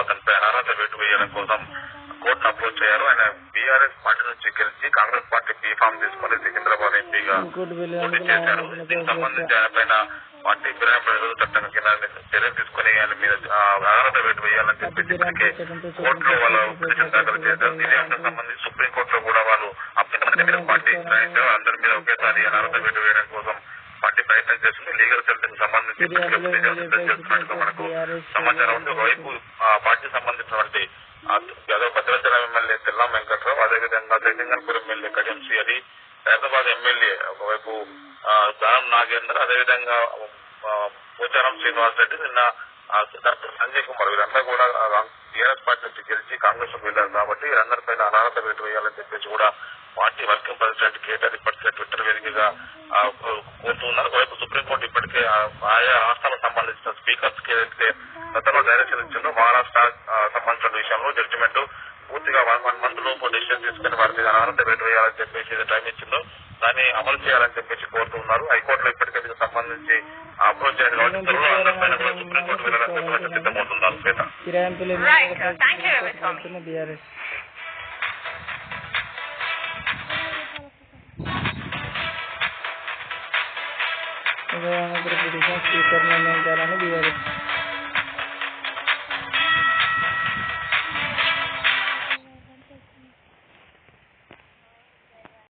అతనిపై అనర్హత వేటు వేయడం కోసం కోర్టును అప్రోచ్ అయ్యారు ఆయన బీఆర్ఎస్ పార్టీ నుంచి గెలిచి కాంగ్రెస్ పార్టీ బీఫామ్ తీసుకుని సికింద్రాబాద్ ఎంపీగా పోటీ చేశారు. దీనికి సంబంధించి ఆయన పైన పార్టీ ఫిరాయింపుల విరోధ చట్టం కింద చర్య తీసుకుని ఆయన మీద ఆ, అర్హత వేటు వేయాలని చెప్పేసి ఇప్పటికే కోర్టులో వాళ్ళు పిటిషన్ దాఖలు చేశారు. ఇదే అంశం సంబంధించి సుప్రీం కోర్టులో కూడా వాళ్ళు అప్పటి మీద పార్టీ అందరి మీద ఒకేసారి అర్హత వేటు వేయడం కోసం ప్రయత్నం చేస్తుంది లీగల్ సెల్కి సంబంధించి చేస్తున్నట్టుగా మనకు సమాచారం ఉంది. ఒకవైపు ఆ పార్టీ సంబంధించినటువంటి యాదవ్ భద్రాచలం ఎమ్మెల్యే తెల్లం వెంకట్రావు అదేవిధంగా జగన్పూర్ ఎమ్మెల్యే కడియం శ్రీ హైదరాబాద్ ఎమ్మెల్యే ఒకవైపు దానం నాగేంద్ర అదేవిధంగా పోచారం శ్రీనివాస్ రెడ్డి నిన్న డాక్టర్ సంజయ్ కుమార్ వీరందరూ కూడా టీఆర్ఎస్ పార్టీ నుంచి గెలిచి కాంగ్రెస్ వెళ్ళారు కాబట్టి వీరందరి పైన అనర్హత వేటు వేయాలని చెప్పేసి కూడా పార్టీ వర్కింగ్ ప్రెసిడెంట్ కేటీఆర్ ఇప్పటికే ట్విట్టర్ వేదికగా ఆ, కోరుతున్నారు ఒకవైపు సుప్రీంకోర్టు ఇప్పటికే ఆ, ఆయా రాష్ట్రాలకు సంబంధించిన స్పీకర్స్కి ఏదైతే గతంలో డైరెక్షన్ ఇచ్చిందో మహారాష్ట్ర సంబంధించిన విషయంలో జడ్జిమెంట్ పూర్తిగా వన్ వన్ మంత్ లోపు డెసిషన్ తీసుకుని వారి మీద వేటు వేయాలని చెప్పేసి టైం ఇచ్చిందో దాన్ని అమలు చేయాలని చెప్పేసి కోరుతున్నారు హైకోర్టులో ఇప్పటికే దీనికి సంబంధించి అప్రోచ్ అయిన కాబట్టి త్వరలో అందరిపైన కూడా సుప్రీంకోర్టు వెళ్ళాలని చెప్పేసి సిద్ధమవుతున్నారు. శ్వేత. මෙවැනි කරපු දෙයක් ඒ කරන මම කරන්නේ දිවරේ.